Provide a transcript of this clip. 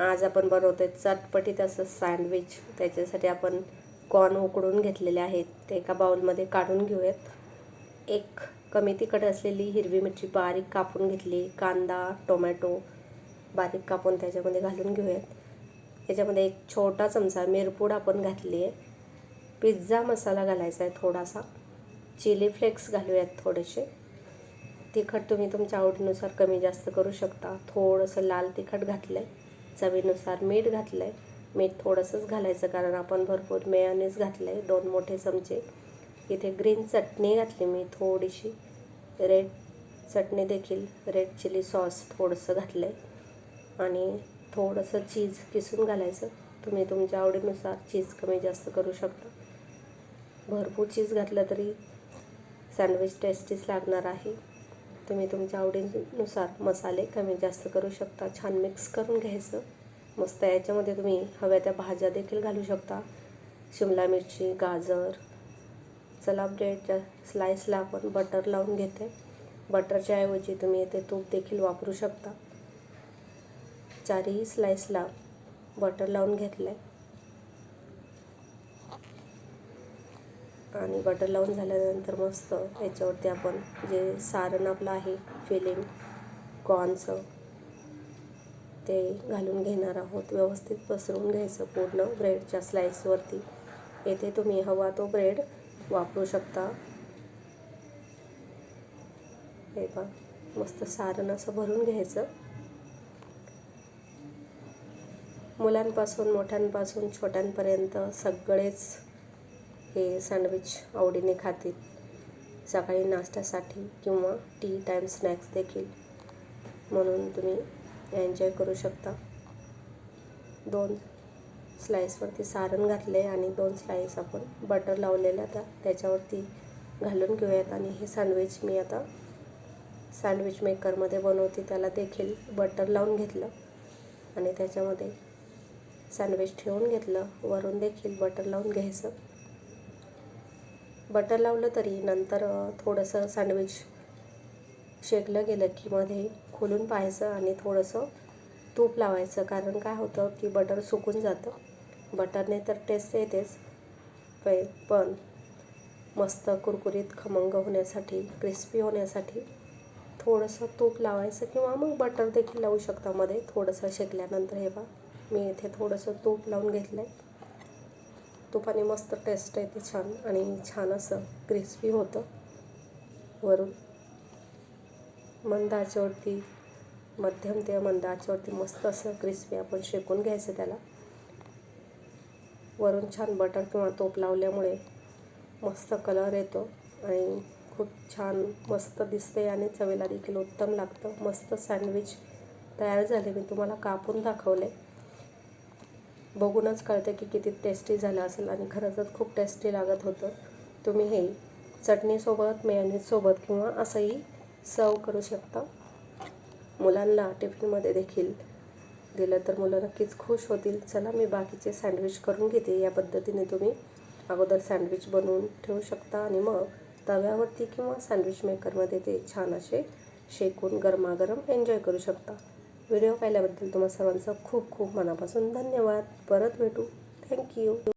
आज आपण बनवतो आहे चटपटीत असं सँडविच त्याच्यासाठी आपण कॉर्न उकडून घेतलेले आहेत. ते एका बाउलमध्ये काढून घेऊयात. एक कमी तिखट असलेली हिरवी मिरची बारीक कापून घेतली. कांदा टोमॅटो बारीक कापून त्याच्यामध्ये घालून घेऊयात. याच्यामध्ये एक छोटा चमचा मिरपूड आपण घातली आहे पिझ्झा मसाला घालायचा आहे थोडासा. चिली फ्लेक्स घालूयात थोडेसे. तिखट तुम्ही तुमच्या आवडीनुसार कमी जास्त करू शकता. थोडंसं लाल तिखट घातलं आहे चवीनुसार मीठ घातलं आहे मीठ थोडंसंच घालायचं कारण आपण भरपूर मेयोनीज घातलं आहे दोन मोठे चमचे. इथे ग्रीन चटणी घातली मी थोडीशी. रेड चटणी देखील रेड चिली सॉस थोडंसं घातलं आहे आणि थोडंसं चीज किसून घालायचं. तुम्ही तुमच्या आवडीनुसार चीज कमी जास्त करू शकता. भरपूर चीज घातलं तरी सँडविच टेस्टीच लागणार आहे. तुम्ही तुमच्या आवडीनुसार मसाले कमी जास्त करू शकता. छान मिक्स करून घ्यायचं. मस्त याच्यामध्ये तुम्ही हव्या त्या भाज्या देखील घालू शकता. शिमला मिरची गाजर. चला ब्रेडच्या स्लाईसला आपण बटर लावून घेते. बटरच्या ऐवजी तुम्ही येथे तूप देखील वापरू शकता. चारही स्लाईसला बटर लावून घेतलं आहे आणि बटर लावून झाल्यानंतर मस्त याच्यावरती आपण जे सारण आपलं आहे फिलिंग कॉर्नचं ते घालून घेणार आहोत. व्यवस्थित पसरून घ्यायचं पूर्ण ब्रेडच्या स्लाईसवरती येथे तुम्ही हवा तो ब्रेड वापरू शकता. हे पा मस्त सारण असं भरून घ्यायचं. मुलांपासून मोठ्यांपासून छोट्यांपर्यंत सगळेच हे सँडविच आवडीने खातील. सकाळी नाश्त्यासाठी किंवा टी टाईम स्नॅक्स देखील. म्हणून तुम्ही एन्जॉय करू शकता. दोन स्लाईसवरती सारण घातले आणि दोन स्लाईस आपण बटर लावलेल्या त्या त्याच्यावरती घालून घेऊयात आणि हे सँडविच मी आता सँडविच मेकरमध्ये बनवते. त्याला देखील बटर लावून घेतलं आणि त्याच्यामध्ये सँडविच ठेवून घेतलं. वरून देखील बटर लावून घ्यायचं. बटर लावलं तरी नंतर थोडंसं सँडविच शेकलं गेलं की मध्ये खोलून पाहायचं आणि थोडंसं तूप लावायचं. कारण काय होतं की बटर सुकून जातं. बटरने तर टेस्ट येतेच. पै पण मस्त कुरकुरीत खमंग होण्यासाठी क्रिस्पी होण्यासाठी थोडंसं तूप लावायचं किंवा मग बटर देखील लावू शकता मध्ये. थोडंसं शेकल्यानंतर हे बा मी इथे थोडंसं तूप लावून घेतलं आहे तुपाने मस्त टेस्ट येते छान आणि छान असं क्रिस्पी होतं वरून. मंद आचेवरती मध्यम ते मंद आचेवरती मस्त असं क्रिस्पी आपण शेकून घ्यायचं त्याला. वरून छान बटर किंवा तोप लावल्यामुळे मस्त कलर येतो आणि खूप छान मस्त दिसते आणि चवीला देखील उत्तम लागतं. मस्त सँडविच तयार झाले. मी तुम्हाला कापून दाखवले बघूनच कळते की किती टेस्टी झालं असेल आणि खरंच खूप टेस्टी लागत होतं. तुम्ही हे चटणीसोबत मेयोनीजसोबत किंवा असंही सर्व करू शकता. मुलांना टिफिनमध्ये देखील दिलं तर मुलं नक्कीच खुश होतील. चला मी बाकीचे सँडविच करून घेते. या पद्धतीने तुम्ही अगोदर सँडविच बनवून ठेवू शकता आणि मग तव्यावरती किंवा सँडविच मेकरमध्ये ते छान असे शेकून गरमागरम एन्जॉय करू शकता. व्हिडिओ पाहिल्याबद्दल तुम्हा सर्वांचं खूप खूप मनापासून धन्यवाद. परत भेटू. थँक्यू